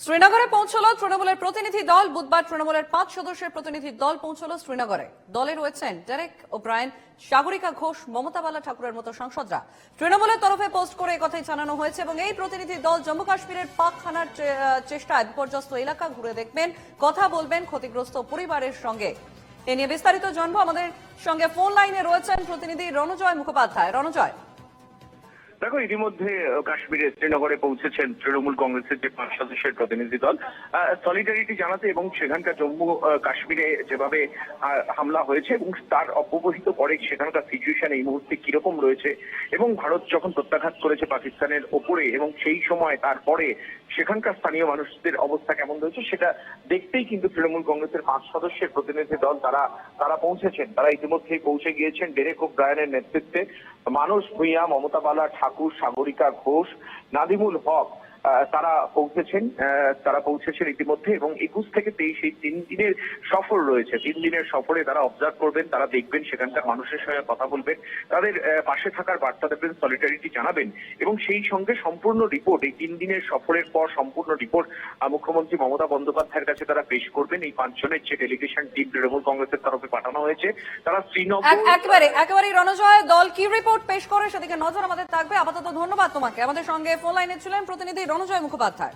শ্রীনগরে পৌঁছলো তৃণমূলের প্রতিনিধি দল। বুধবার তৃণমূলের পাঁচ সদস্যের প্রতিনিধি দল পৌঁছলো শ্রীনগরে। দলে রয়েছেন ডেরেক ওব্রায়ন সাগরিকা ঘোষ মমতা বালা ঠাকুরের মতো সাংসদরা। তৃণমূলের তরফে পোস্ট করে এই কথাই জানানো হয়েছে এবং এই প্রতিনিধি দল জম্মু কাশ্মীরের পাক আহ, চেষ্টায় বিপর্যস্ত এলাকা ঘুরে দেখবেন কথা বলবেন ক্ষতিগ্রস্ত পরিবারের সঙ্গে। এ নিয়ে বিস্তারিত জানব। আমাদের সঙ্গে ফোন লাইনে রয়েছেন প্রতিনিধি রণজয় মুখোপাধ্যায়। রণজয়। দেখো ইতিমধ্যে আহ, কাশ্মীরে শ্রীনগরে পৌঁছেছেন তৃণমূল কংগ্রেসের যে পাঁচ সদস্যের প্রতিনিধি দল। সলিডারিটি জানাতে এবং সেখানকার জম্মু কাশ্মীরে যেভাবে হামলা হয়েছে এবং তার অব্যবহিত পরে সেখানকার সিচুয়েশন এই মুহূর্তে কীরকম রয়েছে এবং ভারত যখন প্রত্যাঘাত করেছে পাকিস্তানের ওপরে এবং সেই সময় তারপরে সেখানকার স্থানীয় মানুষদের অবস্থা কেমন রয়েছে সেটা দেখতেই কিন্তু তৃণমূল কংগ্রেসের পাঁচ সদস্যের প্রতিনিধি দল তারা তারা পৌঁছেছেন। তারা ইতিমধ্যেই পৌঁছে গিয়েছেন। ডেরেক ও ব্রায়নের নেতৃত্বে। মানুষ ভূঁইয়া মমতা বালা ঠাকুর সাগরিকা ঘোষ নাদিমুল হক তারা পৌঁছেছেন তারা পৌঁছেছেন ইতিমধ্যে এবং একুশ থেকে তেইশ এই তিন দিনের সফর রয়েছে। তিন দিনের সফরে তারা অবজার্ভ করবেন, তারা দেখবেন, সেখানকার মানুষের সঙ্গে কথা বলবেন, তাদের পাশে থাকার বার্তা দেবেন সলিটারিটি জানাবেন এবং সেই সঙ্গে সম্পূর্ণ রিপোর্ট এই তিন দিনের সফরের পর সম্পূর্ণ রিপোর্ট মুখ্যমন্ত্রী মমতা বন্দ্যোপাধ্যায়ের কাছে তারা পেশ করবেন। এই পাঁচজনের যে ডেলিগেশন টিম তৃণমূল কংগ্রেসের তরফে পাঠানো হয়েছে, তারা শ্রীনগর এক- একেবারে একেবারে রণজয়, দল কি রিপোর্ট পেশ করে? সেদিকে নজর আমাদের থাকবে। আপাতত ধন্যবাদ তোমাকে। আমাদের সঙ্গে ফোন লাইনে ছিলেন প্রতিনিধি রণজয় মুখোপাধ্যায়।